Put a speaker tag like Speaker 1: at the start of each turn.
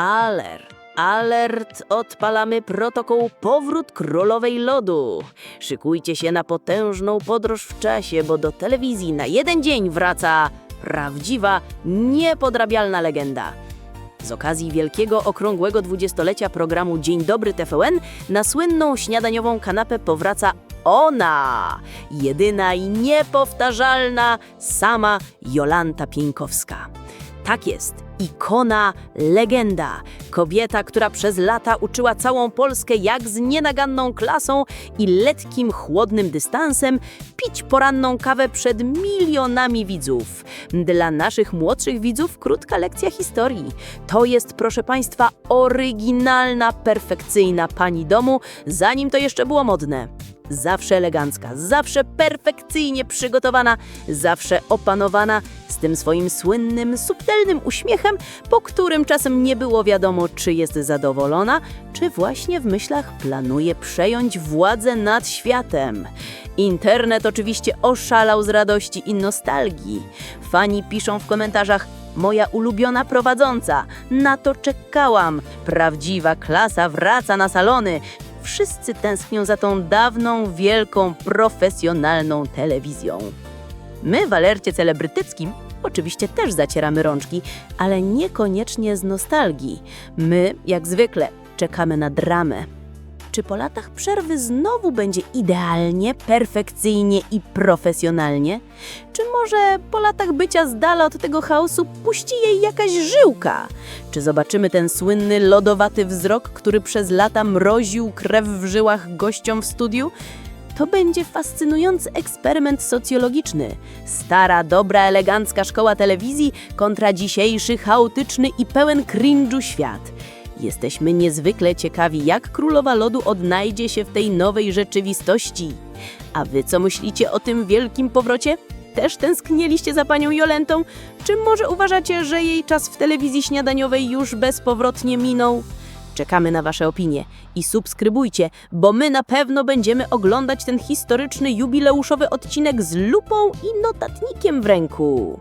Speaker 1: Alert, alert, odpalamy protokół Powrót Królowej Lodu. Szykujcie się na potężną podróż w czasie, bo do telewizji na jeden dzień wraca prawdziwa, niepodrabialna legenda. Z okazji wielkiego okrągłego dwudziestolecia programu Dzień Dobry TVN na słynną śniadaniową kanapę powraca ona, jedyna i niepowtarzalna, sama Jolanta Pieńkowska. Tak jest, ikona, legenda, kobieta, która przez lata uczyła całą Polskę jak z nienaganną klasą i letkim, chłodnym dystansem pić poranną kawę przed milionami widzów. Dla naszych młodszych widzów krótka lekcja historii. To jest, proszę Państwa, oryginalna, perfekcyjna pani domu, zanim to jeszcze było modne. Zawsze elegancka, zawsze perfekcyjnie przygotowana, zawsze opanowana, z tym swoim słynnym, subtelnym uśmiechem, po którym czasem nie było wiadomo, czy jest zadowolona, czy właśnie w myślach planuje przejąć władzę nad światem. Internet oczywiście oszalał z radości i nostalgii. Fani piszą w komentarzach Moja ulubiona prowadząca, na to czekałam. Prawdziwa klasa wraca na salony. Wszyscy tęsknią za tą dawną, wielką, profesjonalną telewizją. My w alercie celebrytyckim oczywiście też zacieramy rączki, ale niekoniecznie z nostalgii. My, jak zwykle, czekamy na dramę. Czy po latach przerwy znowu będzie idealnie, perfekcyjnie i profesjonalnie? Czy może po latach bycia z dala od tego chaosu puści jej jakaś żyłka? Czy zobaczymy ten słynny lodowaty wzrok, który przez lata mroził krew w żyłach gościom w studiu? To będzie fascynujący eksperyment socjologiczny. Stara, dobra, elegancka szkoła telewizji kontra dzisiejszy chaotyczny i pełen cringe'u świat. Jesteśmy niezwykle ciekawi, jak Królowa Lodu odnajdzie się w tej nowej rzeczywistości. A wy co myślicie o tym wielkim powrocie? Też tęsknieliście za panią Jolentą? Czy może uważacie, że jej czas w telewizji śniadaniowej już bezpowrotnie minął? Czekamy na Wasze opinie i subskrybujcie, bo my na pewno będziemy oglądać ten historyczny jubileuszowy odcinek z lupą i notatnikiem w ręku.